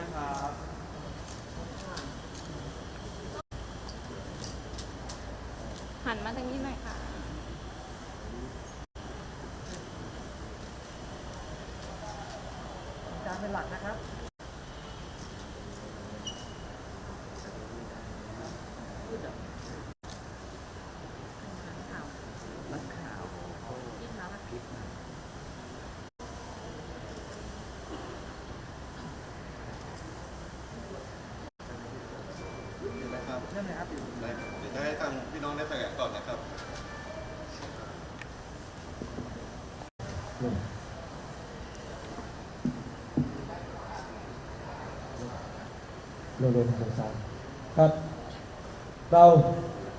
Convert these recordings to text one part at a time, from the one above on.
นะครับหันมาทางนี้หน่อยค่ะ ริ่มเลยครับได้เดี๋ยวจะให้ทางพี่น้องได้แถลงก่อนนะครับเร็วๆทางสารครับ เรา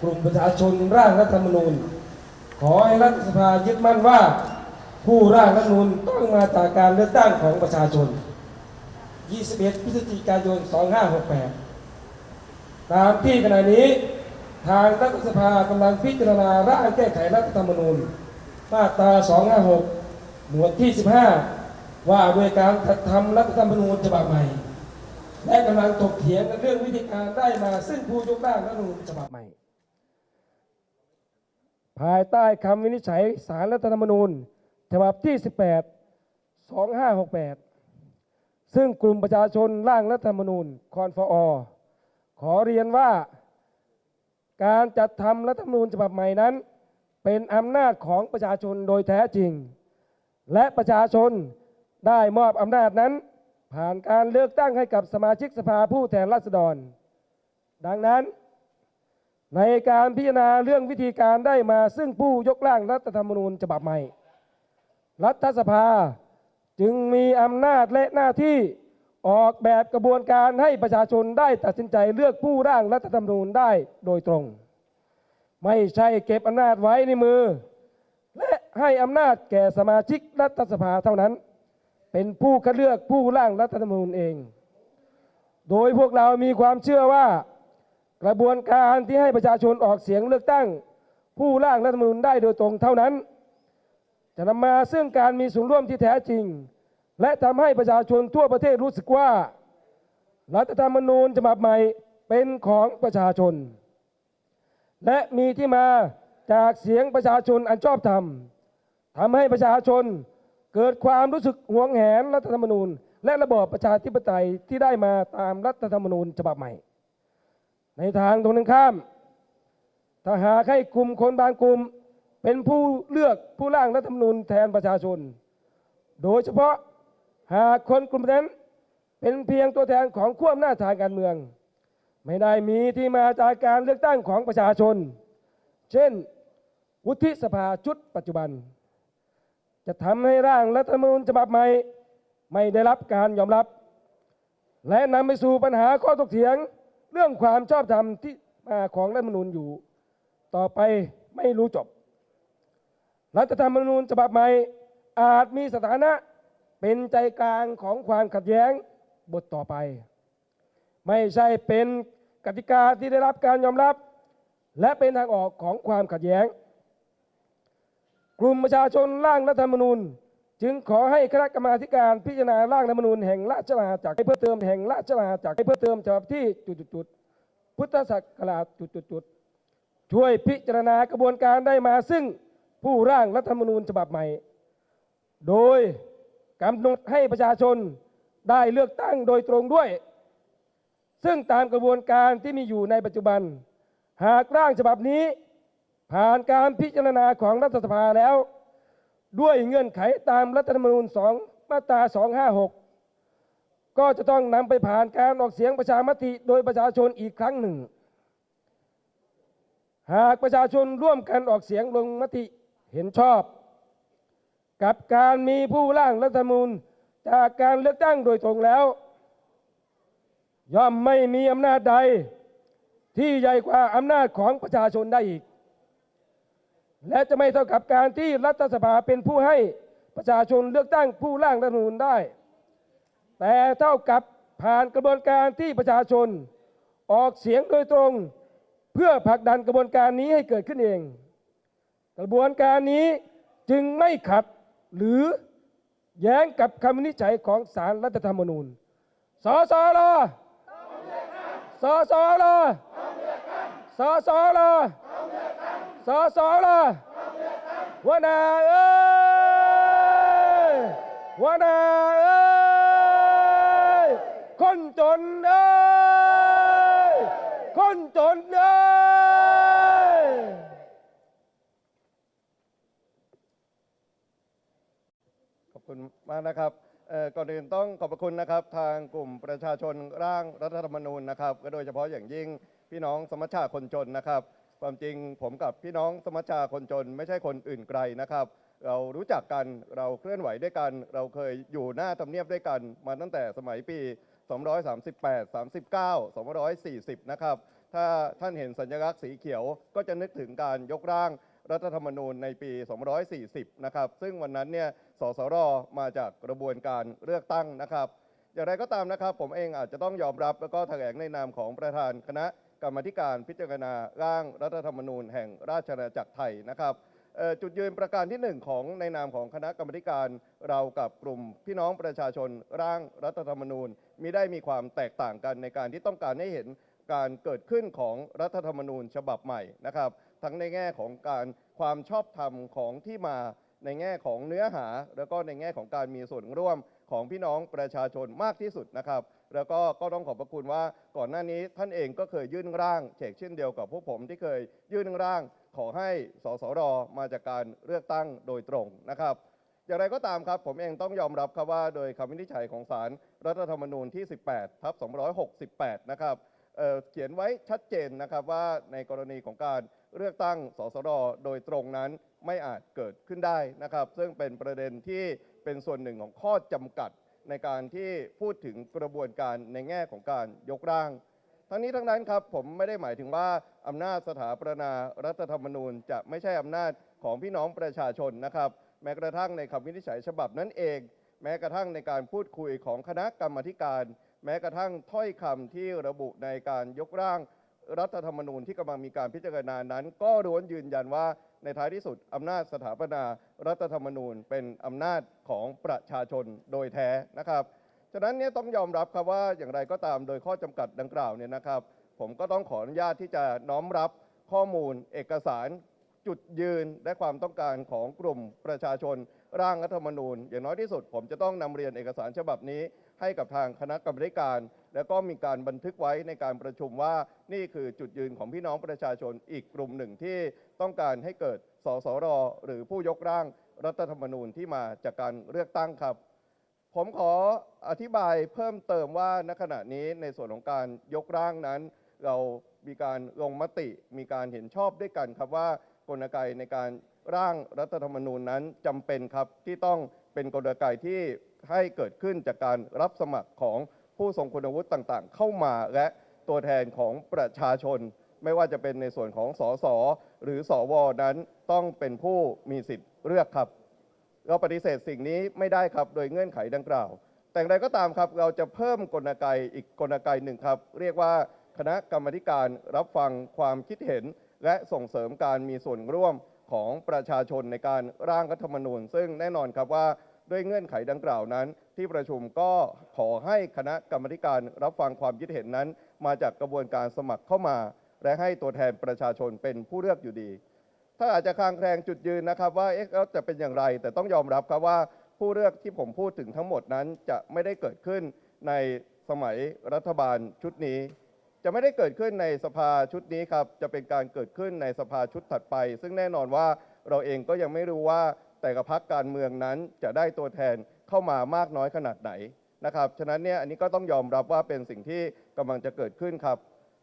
กลุ่มประชาชนร่างรัฐธรรมนูญ ขอให้รัฐสภายึดมั่นว่า ผู้ร่างรัฐธรรมนูญต้องมาจากการเลือกตั้งของประชาชน 21 พฤศจิกายน 2568 ตามที่ขณะนี้ทางรัฐสภากำลังพิจารณาร่างแก้ไขรัฐธรรมนูญ มาตรา 256 หมวดที่ 15 ว่าด้วยการจัดทำรัฐธรรมนูญฉบับใหม่ และกำลังถกเถียงกันเรื่องวิธีการได้มาซึ่งผู้ยกร่างรัฐธรรมนูญฉบับใหม่ ภายใต้คำวินิจฉัยสารรัฐธรรมนูญ ฉบับที่ 18 2568 ซึ่งกลุ่มประชาชนร่างรัฐธรรมนูญคอนฟอ ขอเรียนว่า การจัดทำรัฐธรรมนูญฉบับใหม่นั้น เป็นอำนาจของประชาชนโดยแท้จริง และประชาชนได้มอบอำนาจนั้น ผ่านการเลือกตั้งให้กับสมาชิกสภาผู้แทนราษฎร ดังนั้น ในการพิจารณาเรื่องวิธีการได้มาซึ่งผู้ยกร่างรัฐธรรมนูญฉบับใหม่ รัฐสภาจึงมีอำนาจและหน้าที่ ออกแบบกระบวนการให้ประชาชนได้ตัดสินใจเลือกผู้ร่างรัฐธรรมนูญได้โดยตรง ไม่ใช่เก็บอำนาจไว้ในมือ และให้อำนาจแก่สมาชิกรัฐสภาเท่านั้น เป็นผู้คัดเลือกผู้ร่างรัฐธรรมนูญเอง โดยพวกเรามีความเชื่อว่า กระบวนการที่ให้ประชาชนออกเสียงเลือกตั้ง ผู้ร่างรัฐธรรมนูญได้โดยตรงเท่านั้น จะนำมาซึ่งการมีส่วนร่วมที่แท้จริง และทำให้ประชาชนทั่วประเทศรู้สึกว่า รัฐธรรมนูญฉบับใหม่เป็นของประชาชน และมีที่มาจากเสียงประชาชนอันชอบธรรมทำให้ประชาชนเกิดความรู้สึกหวงแหนรัฐธรรมนูญ และระบอบประชาธิปไตยที่ได้มาตามรัฐธรรมนูญฉบับใหม่ ในทางตรงกันข้ามถ้าหากให้กลุ่มคนบางกลุ่ม เป็นผู้เลือกผู้ร่างรัฐธรรมนูญแทนประชาชน โดยเฉพาะ หากคนกลุ่มนั้นเป็นเพียงตัวแทนของขั้วอำนาจทางการเมือง ไม่ได้มีที่มาจากการเลือกตั้งของประชาชน เช่น วุฒิสภาชุดปัจจุบัน จะทำให้ร่างรัฐธรรมนูญฉบับใหม่ไม่ได้รับการยอมรับ และนำไปสู่ปัญหาข้อถกเถียงเรื่องความชอบธรรมที่มาของรัฐธรรมนูญอยู่ ต่อไปไม่รู้จบ รัฐธรรมนูญฉบับใหม่อาจมีสถานะ เป็นใจกลางของความขัดแย้งบทต่อไป ไม่ใช่เป็นกติกาที่ได้รับการยอมรับ และเป็นทางออกของความขัดแย้ง กลุ่มประชาชนร่างรัฐธรรมนูญ จึงขอให้คณะกรรมาการพิจารณาร่างรัฐธรรมนูญแห่งราชอาณาจักรเพื่อเติมแห่งราชอาณาจักรเพื่อเติมฉบับที่จุดๆพุทธศักราชจุดๆช่วยพิจารณากระบวนการได้มาซึ่งผู้ร่างรัฐธรรมนูญฉบับใหม่ โดย กำหนดให้ประชาชนได้เลือกตั้งโดยตรงด้วย ซึ่งตามกระบวนการที่มีอยู่ในปัจจุบัน หากร่างฉบับนี้ ผ่านการพิจารณาของรัฐสภาแล้ว ด้วยเงื่อนไขตามรัฐธรรมนูญ 2 มาตรา 256 ก็จะต้องนำไปผ่านการออกเสียงประชามติโดยประชาชนอีกครั้งหนึ่ง หากประชาชนร่วมกันออกเสียงลงมติเห็นชอบ กับการมีผู้ร่างรัฐธรรมนูญจากการเลือกตั้งโดยตรงแล้ว ย่อมไม่มีอำนาจใด ที่ใหญ่กว่าอำนาจของประชาชนได้อีก และจะไม่เท่ากับการที่รัฐสภาเป็นผู้ให้ประชาชนเลือกตั้งผู้ร่างรัฐธรรมนูญได้ แต่เท่ากับผ่านกระบวนการที่ประชาชนออกเสียงโดยตรง เพื่อผลักดันกระบวนการนี้ให้เกิดขึ้นเอง กระบวนการนี้จึงไม่ขัด หรือแย้งกับคำวินิจฉัยของศาลรัฐธรรมนูญ สสรสสรสสรสอสอล่ะวนาเอ้ยวนาเอ้ยคนจนเอ้ยคนจนเอ้ย ขอบคุณ มากนะครับก่อนอื่นต้องขอบพระคุณนะครับ ทางกลุ่มประชาชนร่างรัฐธรรมนูญนะครับก็โดยเฉพาะอย่างยิ่งพี่น้องสมัชชาคนจนนะครับ ความจริงผมกับพี่น้องสมัชชาคนจน ไม่ใช่คนอื่นไกลนะครับ เรารู้จักกันเราเคลื่อนไหวด้วยกัน เราเคยอยู่หน้าทำเนียบด้วยกัน มาตั้งแต่สมัยปี 238 39 240 นะครับ ถ้าท่านเห็นสัญลักษณ์สีเขียวก็จะนึกถึงการยกร่าง รัฐธรรมนูญในปี 240 นะครับ ซึ่งวันนั้นเนี่ย สสร มาจากกระบวนการเลือกตั้งนะครับ อย่างไรก็ตามนะครับ ผมเองอาจจะต้องยอมรับแล้วก็แถลงในนามของประธานคณะกรรมการพิจารณาร่างรัฐธรรมนูญแห่งราชอาณาจักรไทยนะครับจุดยืนประการที่หนึ่งของในนามของคณะกรรมการเรากับกลุ่มพี่น้องประชาชนร่างรัฐธรรมนูญมิได้มีความแตกต่างกันในการที่ต้องการให้เห็นการเกิดขึ้นของรัฐธรรมนูญฉบับใหม่นะครับ ทั้งในแง่ของการความชอบธรรมของที่มาในแง่ของเนื้อหา แล้วก็ในแง่ของการมีส่วนร่วมของพี่น้องประชาชนมากที่สุดนะครับ แล้วก็ก็ต้องขอบพระคุณว่าก่อนหน้านี้ท่านเองก็เคยยื่นร่างเฉกเช่นเดียวกับพวกผมที่เคยยื่นร่างขอให้สสรมาจากการเลือกตั้งโดยตรงนะครับ อย่างไรก็ตามครับผมเองต้องยอมรับครับว่าโดยคำวินิจฉัยของศาลรัฐธรรมนูญที่ 18 ทับ 268 นะครับ เเขียนไว้ชัดเจนนะครับว่าในกรณีของการเลือกตั้งสสรโดยตรงนั้นไม่อาจเกิดขึ้นได้นะครับ ซึ่งเป็นประเด็นที่เป็นส่วนหนึ่งของข้อจำกัดในการที่พูดถึงกระบวนการในแง่ของการยกร่าง ทั้งนี้ทั้งนั้นครับผมไม่ได้หมายถึงว่าอำนาจสถาปนารัฐธรรมนูญ จะไม่ใช่อำนาจของพี่น้องประชาชนนะครับ แม้กระทั่งในคำวินิจฉัยฉบับนั้นเอง แม้กระทั่งในการพูดคุยของคณะกรรมการ แม้กระทั่งถ้อยคำที่ระบุในการยกร่างรัฐธรรมนูญที่กำลังมีการพิจารณานั้น ก็ล้วนยืนยันว่าในท้ายที่สุดอำนาจสถาปนารัฐธรรมนูญเป็นอำนาจของประชาชนโดยแท้นะครับ ฉะนั้นเนี่ยต้องยอมรับครับว่าอย่างไรก็ตามโดยข้อจำกัดดังกล่าวเนี่ยนะครับ ผมก็ต้องขออนุญาตที่จะน้อมรับข้อมูล เอกสาร จุดยืนและความต้องการของกลุ่มประชาชนร่างรัฐธรรมนูญ อย่างน้อยที่สุด ผมจะต้องนำเรียนเอกสารฉบับนี้ ให้กับทางคณะกรรมการ แล้วก็มีการบันทึกไว้ในการประชุมว่านี่คือจุดยืนของพี่น้องประชาชนอีกกลุ่มหนึ่งที่ต้องการให้เกิดสสรหรือผู้ยกร่างรัฐธรรมนูญที่มาจากการเลือกตั้งครับ ผมขออธิบายเพิ่มเติมว่าณขณะนี้ในส่วนของการยกร่างนั้น เรามีการลงมติมีการเห็นชอบด้วยกันครับว่ากลไกในการร่างรัฐธรรมนูญนั้นจำเป็นครับที่ต้องเป็นกลไกที่ ให้เกิดขึ้นจากการรับสมัครของผู้ทรงคุณวุฒิต่างๆ เข้ามาและตัวแทนของประชาชน ไม่ว่าจะเป็นในส่วนของสสหรือสวนั้นต้องเป็นผู้มีสิทธิ์เลือกครับ เราปฏิเสธสิ่งนี้ไม่ได้ครับโดยเงื่อนไขดังกล่าว แต่อย่างไรก็ตามครับเราจะเพิ่มกลไกอีกกลไกหนึ่งครับ เรียกว่าคณะกรรมธิการรับฟังความคิดเห็น และส่งเสริมการมีส่วนร่วมของประชาชนในการร่างรัฐธรรมนูญ ซึ่งแน่นอนครับว่า ด้วยเงื่อนไขดังกล่าวนั้น ที่ประชุมก็ขอให้คณะกรรมการรับฟังความคิดเห็นนั้น มาจากกระบวนการสมัครเข้ามา และให้ตัวแทนประชาชนเป็นผู้เลือกอยู่ดีถ้าอาจจะคลางแคลงจุดยืนนะครับว่าเอ๊ะแล้วจะเป็นอย่างไร แต่ต้องยอมรับครับว่าผู้เลือกที่ผมพูดถึงทั้งหมดนั้นจะไม่ได้เกิดขึ้นในสมัยรัฐบาลชุดนี้ จะไม่ได้เกิดขึ้นในสภาชุดนี้ครับจะเป็นการเกิดขึ้นในสภาชุดถัดไป ซึ่งแน่นอนว่าเราเองก็ยังไม่รู้ว่า แต่ละพักการเมืองนั้นจะได้ตัวแทนเข้ามามากน้อยขนาดไหนนะครับ ฉะนั้นเนี่ยอันนี้ก็ต้องยอมรับว่าเป็นสิ่งที่กำลังจะเกิดขึ้นครับ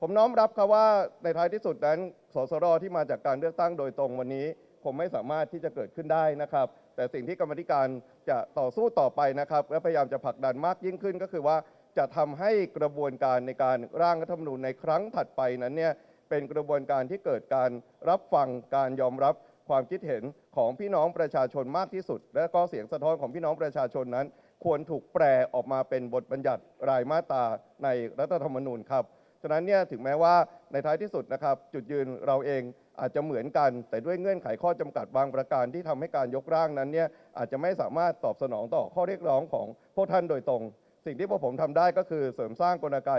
ผมน้อมรับครับว่าในท้ายที่สุดนั้น สสรที่มาจากการเลือกตั้งโดยตรงวันนี้คงไม่สามารถที่จะเกิดขึ้นได้นะครับ แต่สิ่งที่กรรมธิการจะต่อสู้ต่อไปนะครับ และพยายามจะผลักดันมากยิ่งขึ้นก็คือว่าจะทำให้กระบวนการในการร่างรัฐธรรมนูญในครั้งถัดไปนั้นเนี่ยเป็นกระบวนการที่เกิดการรับฟังการยอมรับ ความคิดเห็นของพี่น้องประชาชนมากที่สุด และก็เสียงสะท้อนของพี่น้องประชาชนนั้น ควรถูกแปลออกมาเป็นบทบัญญัติรายมาตราในรัฐธรรมนูญครับฉะนั้นเนี่ยถึงแม้ว่าในท้ายที่สุดนะครับ จุดยืนเราเองอาจจะเหมือนกัน แต่ด้วยเงื่อนไขข้อจำกัดบางประการที่ทำให้การยกร่างนั้นเนี่ยอาจจะไม่สามารถตอบสนองต่อข้อเรียกร้องของพวกท่านโดยตรง สิ่งที่พวกผมทำได้ก็คือเสริมสร้างกลไก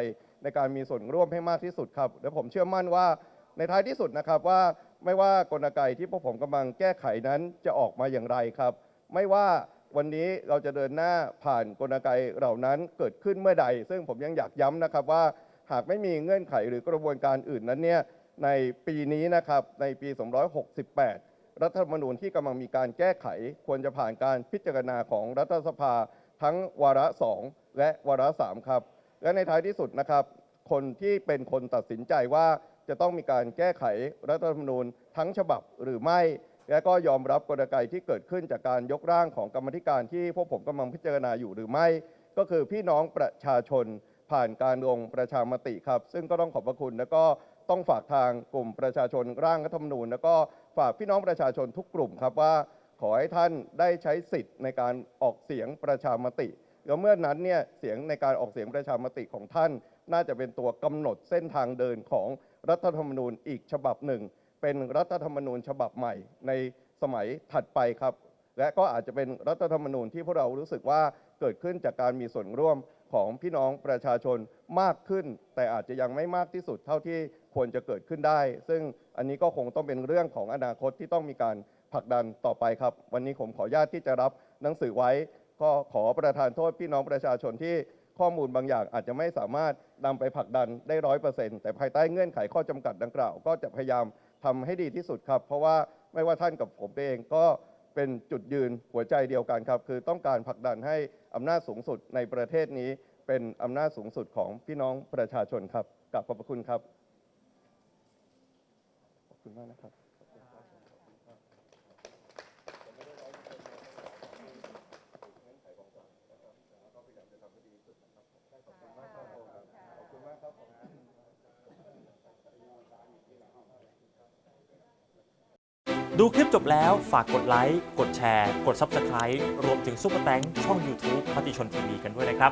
ในการมีส่วนร่วมให้มากที่สุดครับและผมเชื่อมั่นว่าในท้ายที่สุดนะครับว่า ไม่ว่ากลไกที่พวกผมกำลังแก้ไขนั้นจะออกมาอย่างไรครับ ไม่ว่าวันนี้เราจะเดินหน้าผ่านกลไกเหล่านั้นเกิดขึ้นเมื่อใด ซึ่งผมยังอยากย้ำนะครับว่าหากไม่มีเงื่อนไขหรือกระบวนการอื่นนั้นเนี่ยในปีนี้นะครับในปี 268 รัฐธรรมนูญที่กำลังมีการแก้ไข ควรจะผ่านการพิจารณาของรัฐสภา ทั้งวาระ 2 และวาระ 3 ครับ และในท้ายที่สุดนะครับ คนที่เป็นคนตัดสินใจว่า จะต้องมีการแก้ไขรัฐธรรมนูญทั้งฉบับหรือไม่ และก็ยอมรับกลไกที่เกิดขึ้นจากการยกร่างของกรรมธิการที่พวกผมกำลังพิจารณาอยู่หรือไม่ ก็คือพี่น้องประชาชนผ่านการลงประชามติครับ ซึ่งก็ต้องขอบพระคุณแล้วก็ต้องฝากทางกลุ่มประชาชนร่างรัฐธรรมนูญ แล้วก็ฝากพี่น้องประชาชนทุกกลุ่มครับว่า ขอให้ท่านได้ใช้สิทธิ์ในการออกเสียงประชามติแล้วเมื่อนั้นเนี่ยเสียงในการออกเสียงประชามติของท่าน น่าจะเป็นตัวกำหนดเส้นทางเดินของ รัฐธรรมนูญอีกฉบับหนึ่ง เป็นรัฐธรรมนูญฉบับใหม่ในสมัยถัดไปครับ และก็อาจจะเป็นรัฐธรรมนูญที่พวกเรารู้สึกว่าเกิดขึ้นจากการมีส่วนร่วมของพี่น้องประชาชนมากขึ้น แต่อาจจะยังไม่มากที่สุดเท่าที่ควรจะเกิดขึ้นได้ ซึ่งอันนี้ก็คงต้องเป็นเรื่องของอนาคตที่ต้องมีการผลักดันต่อไปครับ วันนี้ผมขออนุญาตที่จะรับหนังสือไว้ ก็ขอประทานโทษพี่น้องประชาชนที่ข้อมูลบางอย่างอาจจะไม่สามารถ นำไปผลักดันได้ร้อยเปอร์เซ็นต์แต่ภายใต้เงื่อนไขข้อจำกัดดังกล่าว ก็จะพยายามทำให้ดีที่สุดครับ เพราะว่าไม่ว่าท่านกับผมเองก็เป็นจุดยืนหัวใจเดียวกันครับ คือต้องการผลักดันให้อำนาจสูงสุดในประเทศนี้ เป็นอำนาจสูงสุดของพี่น้องประชาชนครับกราบขอบพระคุณครับขอบคุณมากนะครับ ดูคลิปจบแล้วฝากกดไลค์ กดแชร์ กด Subscribe รวมถึงซุปเปอร์แตงช่อง YouTube มติชนทีวีกันด้วยนะครับ